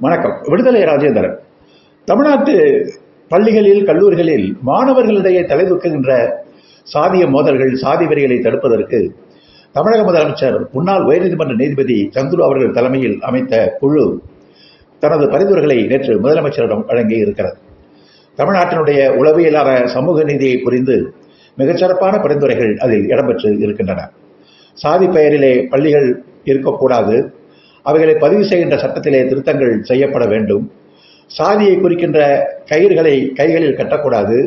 வணக்கம். விடுதலை ராஜேந்திரன். தமிழ்நாட்டு பள்ளிகளில் கல்லூரிகளில் மாணவர்களிடையே தலைதூக்குகின்ற சாதிய மோதல்கள் சாதி வரிகளை தடுப்பதற்கு தமிழக முதலமைச்சர் முன்னாள் உயர்நீதிமன்ற நீதிபதி சந்துரு அவர்கள் தலைமையில் அமைத்த குழு தனது பரிந்துரைகளை நேற்று முதலமைச்சரிடம் வழங்கி இருக்கிறது. தமிழ்நாட்டினுடைய உளவியலான சமூக நீதியை புரிந்து மிகச்சிறப்பான பரிந்துரைகள் அதில் இடம்பெற்று இருக்கின்றன. சாதி பெயரிலே பள்ளிகள் இருக்கக்கூடாது. அவைகளை பதிவு செய்கின்ற சட்டத்திலே திருத்தங்கள் செய்யப்பட வேண்டும். சாதியை குறிக்கின்ற கயிறுகளை கைகளில் கட்டக்கூடாது.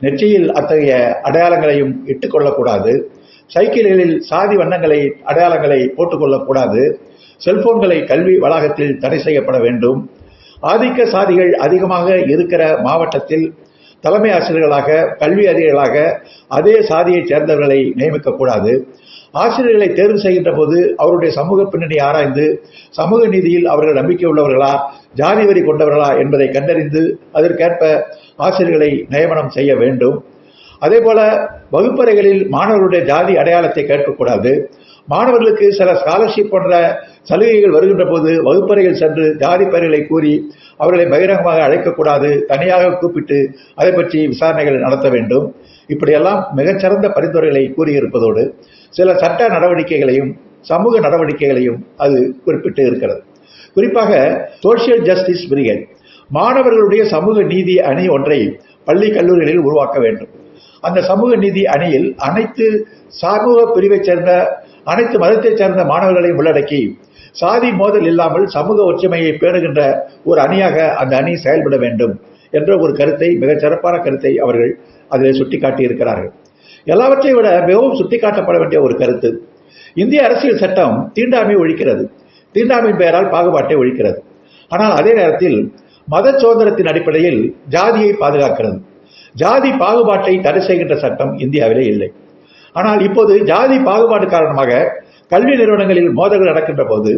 நெற்றியில் அத்தகைய அடையாளங்களையும் இட்டுக்கொள்ளக்கூடாது சைக்கிள்களில் சாதி வண்ணங்களை அடையாளங்களை போட்டுக்கொள்ளக்கூடாது செல்போன்களை கல்வி வளாகத்தில் தடை செய்யப்பட வேண்டும். ஆதிக்க சாதிகள் அதிகமாக இருக்கிற மாவட்டத்தில் தலைமை ஆசிரியர்களாக கல்வி அதிகாரிகளாக அதே சாதியைச் சேர்ந்தவர்களை நியமிக்கக்கூடாது ஆசிரியர்களை தேர்வு செய்கின்ற போது அவருடைய சமூக பின்னணி ஆராய்ந்து சமூக நீதியில் அவர்கள் நம்பிக்கை உள்ளவர்களா ஜாதி வரி கொண்டவர்களா என்பதை கண்டறிந்து அதற்கேற்ப ஆசிரியர்களை நியமனம் செய்ய வேண்டும். அதே போல வகுப்பறைகளில் மாணவர்களுடைய ஜாதி அடையாளத்தை கேட்கக்கூடாது மாணவர்களுக்கு சில ஸ்காலர்ஷிப் போன்ற சலுகைகள் வருகின்ற போது வகுப்பறையில் சென்று ஜாதி பெயர்களை கூறி அவர்களை பகிரங்கமாக அழைக்கக்கூடாது தனியாக கூப்பிட்டு அதை பற்றி விசாரணைகள் நடத்த வேண்டும். இப்படியெல்லாம் மிகச்சிறந்த பரிந்துரைகளை கூறியிருப்பதோடு சில சட்ட நடவடிக்கைகளையும் சமூக நடவடிக்கைகளையும் அது குறிப்பிட்டு இருக்கிறது. குறிப்பாக சோசியல் ஜஸ்டிஸ் பிரிகேட் மாணவர்களுடைய சமூக நீதி அணி ஒன்றை பள்ளி கல்லூரிகளில் உருவாக்க வேண்டும். அந்த சமூக நீதி அணியில் அனைத்து சமூக பிரிவைச் சேர்ந்த அனைத்து மதத்தைச் சேர்ந்த மாணவர்களையும் உள்ளடக்கி சாதி மோதல் இல்லாமல் சமூக ஒற்றுமையை பேணுகின்ற ஒரு அணியாக அந்த அணி செயல்பட வேண்டும் என்ற ஒரு கருத்தை மிகச் சிறப்பான கருத்தை அவர்கள் அதில் சுட்டிக்காட்டி இருக்கிறார்கள் விட மிகவும் சுட்டிக்காட்டப்பட வேண்டிய ஒரு கருத்து இந்திய அரசியல் சட்டம் தீண்டாமை ஒழிக்கிறது. தீண்டாமையின் பெயரால் பாகுபாட்டை ஒழிக்கிறது. ஆனால் அதே நேரத்தில் மத சுதந்திரத்தின் அடிப்படையில் ஜாதியை பாதுகாக்கிறது. ஜாதி பாகுபாட்டை தடை செய்கின்ற சட்டம் இந்தியாவிலே இல்லை. ஆனால் இப்போது ஜாதி பாகுபாடு காரணமாக கல்வி நிறுவனங்களில் மோதல்கள் நடக்கின்ற போது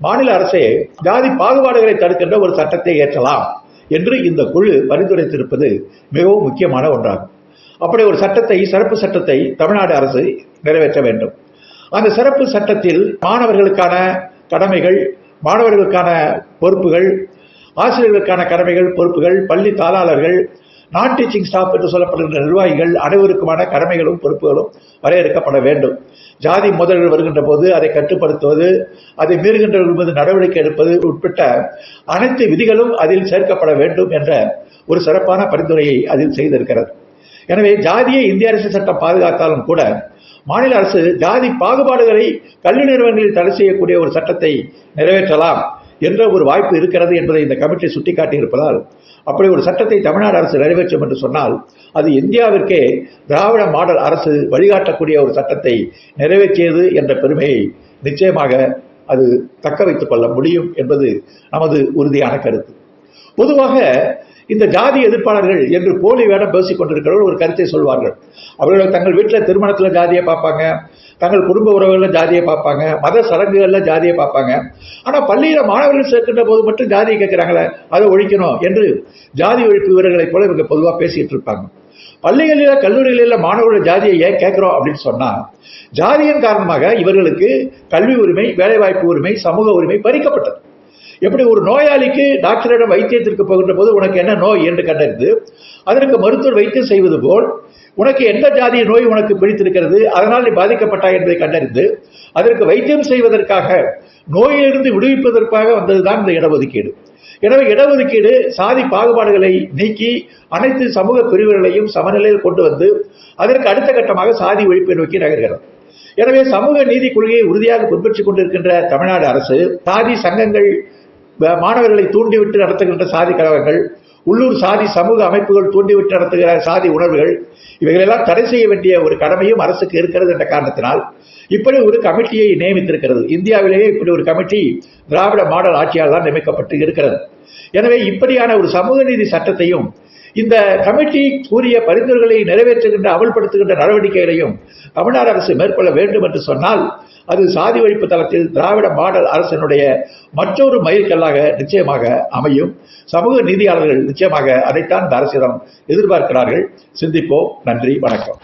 மாநில அரசே ஜாதி பாகுபாடுகளை தடுக்கின்ற ஒரு சட்டத்தை ஏற்றலாம் என்று இந்த குழு பரிந்துரைத்திருப்பது மிகவும் முக்கியமான ஒன்றாகும். அப்படி ஒரு சட்டத்தை சிறப்பு சட்டத்தை தமிழ்நாடு அரசு நிறைவேற்ற வேண்டும். அந்த சிறப்பு சட்டத்தில் மாணவர்களுக்கான கடமைகள் மாணவர்களுக்கான பொறுப்புகள் ஆசிரியர்களுக்கான கடமைகள் பொறுப்புகள் பள்ளி தாளாளர்கள் நான் டீச்சிங் ஸ்டாஃப் என்று சொல்லப்படுகின்ற நிர்வாகிகள் அனைவருக்குமான கடமைகளும் பொறுப்புகளும் வரையறுக்கப்பட வேண்டும். ஜாதி மோதல்கள் வருகின்ற போது அதை கட்டுப்படுத்துவது அதை மீறுகின்றவர்கள் மீது நடவடிக்கை எடுப்பது உட்பட்ட அனைத்து விதிகளும் அதில் சேர்க்கப்பட வேண்டும் என்ற ஒரு சிறப்பான பரிந்துரையை அதில் செய்திருக்கிறது. எனவே ஜாதியை இந்திய அரசு சட்டம் பாதுகாத்தாலும் கூட மாநில அரசு ஜாதி பாகுபாடுகளை கல்வி நிறுவனங்களில் தடை செய்யக்கூடிய ஒரு சட்டத்தை நிறைவேற்றலாம். என்ற ஒரு வாய்ப்பு இருக்கிறது என்பதை இந்த கமிட்டி சுட்டிக்காட்டி இருப்பதால் அப்படி ஒரு சட்டத்தை தமிழ்நாடு அரசு நிறைவேற்றும் என்று சொன்னால் அது இந்தியாவிற்கே திராவிட மாடல் அரசு வழிகாட்டக்கூடிய ஒரு சட்டத்தை நிறைவேற்றியது என்ற பெருமையை நிச்சயமாக அது தக்க வைத்துக் கொள்ள முடியும் என்பது நமது உறுதியான கருத்து. பொதுவாக இந்த ஜாதி எதிர்ப்பாளர்கள் என்று போலி வேடம் பேசிக் கொண்டிருக்கிறவர்கள் ஒரு கருத்தை சொல்வார்கள். அவர்கள் தங்கள் வீட்டில் திருமணத்தில் ஜாதியை பார்ப்பாங்க தங்கள் குடும்ப உறவுகளில் ஜாதியை பார்ப்பாங்க மத சடங்குகளில் ஜாதியை பார்ப்பாங்க. ஆனால் பள்ளியில் மாணவர்கள் சேர்க்கின்ற போது மட்டும் ஜாதியை கேட்குறாங்களே அதை ஒழிக்கணும் என்று ஜாதி ஒழிப்பு வீரர்களைப் போல இவங்க பொதுவாக பேசிகிட்டு இருப்பாங்க. பள்ளிகளில் கல்லூரிகளில் மாணவர்கள் ஜாதியை ஏன் கேட்குறோம் அப்படின்னு சொன்னால் ஜாதியின் காரணமாக இவர்களுக்கு கல்வி உரிமை வேலைவாய்ப்பு உரிமை சமூக உரிமை பறிக்கப்பட்டது. எப்படி ஒரு நோயாளிக்கு டாக்டரிடம் வைத்தியத்திற்கு போகின்ற போது உனக்கு என்ன நோய் என்று கண்டறிந்து அதற்கு மருத்துவர் வைத்தியம் செய்வது போல் உனக்கு எந்த ஜாதிய நோய் உனக்கு பிடித்திருக்கிறது அதனால் நீ பாதிக்கப்பட்டாய் என்பதை கண்டறிந்து அதற்கு வைத்தியம் செய்வதற்காக நோயிலிருந்து விடுவிப்பதற்காக வந்ததுதான் இந்த இடஒதுக்கீடு. எனவே இடஒதுக்கீடு சாதி பாகுபாடுகளை நீக்கி அனைத்து சமூக பிரிவுகளையும் சமநிலையில் கொண்டு வந்து அதற்கு அடுத்த கட்டமாக சாதி ஒழிப்பை நோக்கி நகர்கிறது. எனவே சமூக நீதி கொள்கையை உறுதியாக பின்பற்றிக் கொண்டிருக்கின்ற தமிழ்நாடு அரசு சாதி சங்கங்கள் மாணவர்களை தூண்டிவிட்டு நடத்துகின்ற சாதி கழகங்கள் உள்ளூர் சாதி சமூக அமைப்புகள் தூண்டிவிட்டு நடத்துகிற சாதி உணர்வுகள் இவைகளெல்லாம் தடை செய்ய வேண்டிய ஒரு கடமையும் அரசுக்கு இருக்கிறது என்ற காரணத்தினால் இப்படி ஒரு கமிட்டியை நியமித்திருக்கிறது. இந்தியாவிலேயே இப்படி ஒரு கமிட்டி திராவிட மாடல் ஆட்சியால் தான் நியமிக்கப்பட்டு இருக்கிறது. எனவே இப்படியான ஒரு சமூக நீதி சட்டத்தையும் இந்த கமிட்டி கூறிய பரிந்துரைகளை நிறைவேற்றுகின்ற அமல்படுத்துகின்ற நடவடிக்கைகளையும் தமிழ்நாடு அரசு மேற்கொள்ள வேண்டும் என்று சொன்னால் அது சாதி ஒழிப்பு தளத்தில் திராவிட மாடல் அரசினுடைய மற்றொரு மைல்கல்லாக நிச்சயமாக அமையும். சமூக நீதியாளர்கள் நிச்சயமாக அதைத்தான் இந்த அரசிடம் எதிர்பார்க்கிறார்கள். சிந்திப்போம். நன்றி. வணக்கம்.